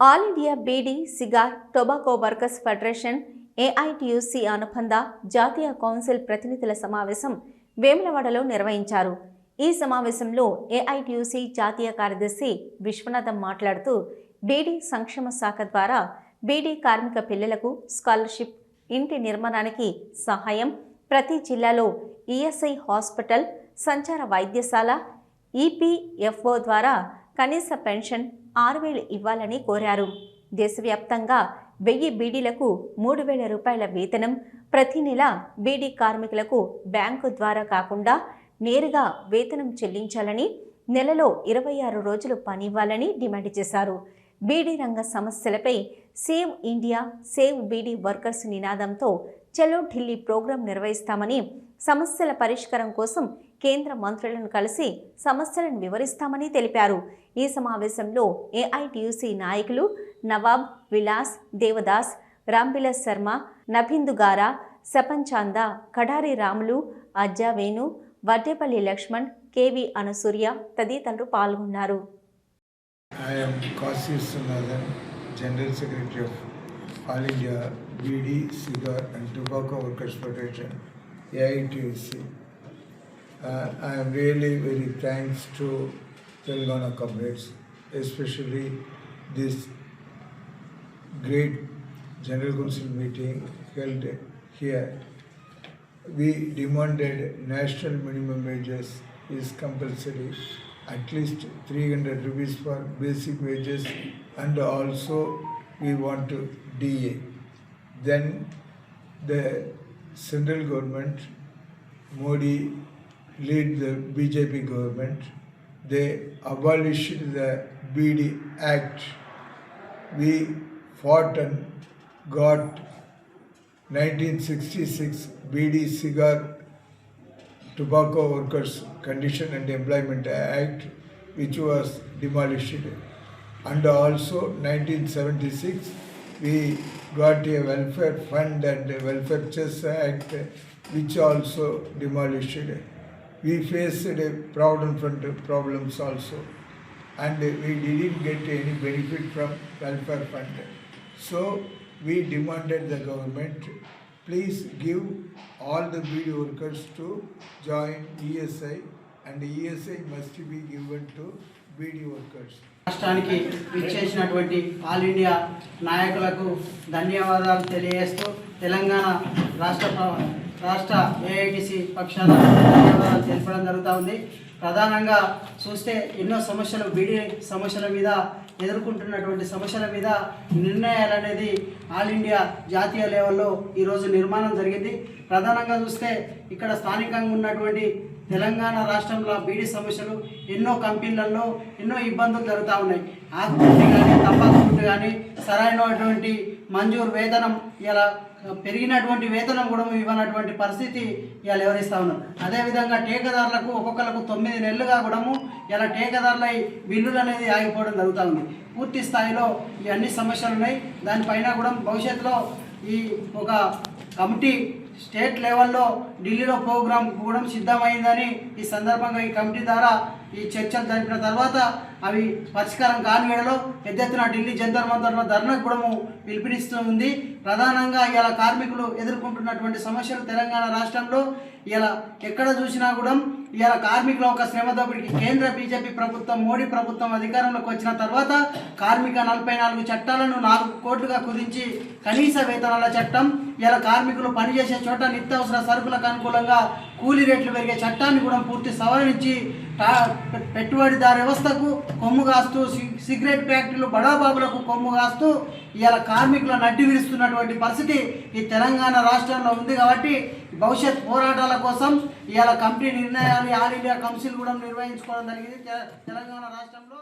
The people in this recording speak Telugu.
All India beedi cigar tobacco workers federation AITUC అనుబంధ జాతీయ కౌన్సిల్ ప్రతినిధుల సమావేశం వేములవాడలో నిర్వహించారు. ఈ సమావేశంలో ఏఐటియుసి జాతీయ కార్యదర్శి విశ్వనాథం మాట్లాడుతూ బీడీ సంక్షేమ శాఖ ద్వారా బీడీ కార్మిక పిల్లలకు స్కాలర్షిప్ ఇంటి నిర్మాణానికి సహాయం ప్రతి జిల్లాలో ఈఎస్ఐ హాస్పిటల్ సంచార వైద్యశాల ఈపీఎఫ్ఓ ద్వారా కనీస పెన్షన్ ఆరు వేలు ఇవ్వాలని కోరారు. దేశవ్యాప్తంగా వెయ్యి బీడీలకు మూడు వేల రూపాయల వేతనం ప్రతి నెల బీడీ కార్మికులకు బ్యాంకు ద్వారా కాకుండా నేరుగా వేతనం చెల్లించాలని నెలలో ఇరవై ఆరు రోజులు పని ఇవ్వాలని డిమాండ్ చేశారు. బీడీ రంగ సమస్యలపై save India save beedi workers నినాదంతో చలో ఢిల్లీ ప్రోగ్రాం నిర్వహిస్తామని సమస్యల పరిష్కారం కోసం కేంద్ర మంత్రులను కలిసి సమస్యలను వివరిస్తామని తెలిపారు. ఈ సమావేశంలో ఏఐటియుసి నాయకులు నవాబ్ విలాస్ దేవదాస్ రాంబిలాస్ శర్మ నభిందుగారా సపంచాంద కడారి రాములు అజ్జా వేణు వడ్డేపల్లి లక్ష్మణ్ కేవి అనసూర్య తదితరులు పాల్గొన్నారు. General secretary of all India beedi cigar and India workers Cigar AITC Uh, I am really very thanks to Telangana comrades, especially this great General Council meeting held here. We demanded national minimum wages is compulsory, at least 300 rupees for basic wages, and also we want to DA. Then the central government, Modi lead the BJP government, they abolished the BD Act. We fought and got 1966 BD cigar Tobacco Workers Condition and Employment Act, which was demolished. And also 1976, we got a welfare fund and welfare chess act, which also demolished. We faced a provident fund problems also, and we didn't get any benefit from welfare fund. So we demanded the government, please give all the BD workers to join ESI and ESI must be given to BD workers. రాష్ట్రానికి విచ్చేసినటువంటి ఆల్ ఇండియా నాయకులకు ధన్యవాదాలు తెలియజేస్తూ తెలంగాణ రాష్ట్ర రాష్ట్ర ఏఐటిసి పక్షాన తెలపడం జరుగుతూ ఉంది. ప్రధానంగా చూస్తే ఎన్నో సమస్యలు బీడీ సమస్యల మీద ఎదుర్కొంటున్నటువంటి సమస్యల మీద నిర్ణయాలు అనేది ఆల్ ఇండియా జాతీయ లెవెల్లో ఈరోజు నిర్మాణం జరిగింది. ప్రధానంగా చూస్తే ఇక్కడ స్థానికంగా ఉన్నటువంటి తెలంగాణ రాష్ట్రంలో బీడీ సమస్యలు ఎన్నో కంపెనీలలో ఎన్నో ఇబ్బందులు జరుగుతూ ఉన్నాయి. ఆకుపుట్టి కానీ తప్పాకుంటు కానీ సరైనటువంటి మంజూరు వేతనం ఇలా పెరిగినటువంటి వేతనం కూడా ఇవ్వనటువంటి పరిస్థితి ఇలా వివరిస్తూ ఉన్నారు అదేవిధంగా టేకదారులకు ఒక్కొక్కరికి తొమ్మిది నెలలుగా కూడా ఇలా టేకదారుల బిల్లులు అనేది ఆగిపోవడం జరుగుతూ ఉంది. పూర్తి స్థాయిలో ఈ అన్ని సమస్యలు ఉన్నాయి. దానిపైన కూడా భవిష్యత్తులో ఈ ఒక కమిటీ స్టేట్ లెవెల్లో ఢిల్లీలో ప్రోగ్రాం కూడా సిద్ధమైందని ఈ సందర్భంగా ఈ కమిటీ ద్వారా ఈ చర్చలు జరిపిన తర్వాత అవి పరిష్కారం కాని వేళలో ఎద్దెత్తున ఢిల్లీ జంతర్ మంతర్లో ధర్నాకు కూడా పిలుపునిస్తుంది ప్రధానంగా ఇలా కార్మికులు ఎదుర్కొంటున్నటువంటి సమస్యలు తెలంగాణ రాష్ట్రంలో. ఇలా ఎక్కడ చూసినా కూడా ఇలా కార్మికుల ఒక శ్రమ దోపిడికి కేంద్ర బీజేపీ ప్రభుత్వం మోడీ ప్రభుత్వం అధికారంలోకి వచ్చిన తర్వాత కార్మిక నలభై నాలుగు చట్టాలను నాలుగు కోట్లుగా కుదించి కనీస వేతనాల చట్టం. ఇలా కార్మికులు పనిచేసే చోట నిత్యావసర సరుకులకు అనుకూలంగా కూలీ రేట్లు పెరిగే చట్టాన్ని కూడా పూర్తి సవరించి పెట్టుబడిదారు వ్యవస్థకు కొమ్ము కాస్తూ సిగరెట్ ఫ్యాక్టరీలు బడాబాబులకు కొమ్ము కాస్తూ ఇలా కార్మికుల నడ్డి విరుస్తున్నటువంటి పరిస్థితి ఈ తెలంగాణ రాష్ట్రంలో ఉంది కాబట్టి భవిష్యత్ పోరాటాల కోసం ఇవాళ కంపెనీ నిర్ణయాలు ఆల్ ఇండియా కౌన్సిల్ కూడా నిర్వహించుకోవడం జరిగింది తె- తెలంగాణ రాష్ట్రంలో.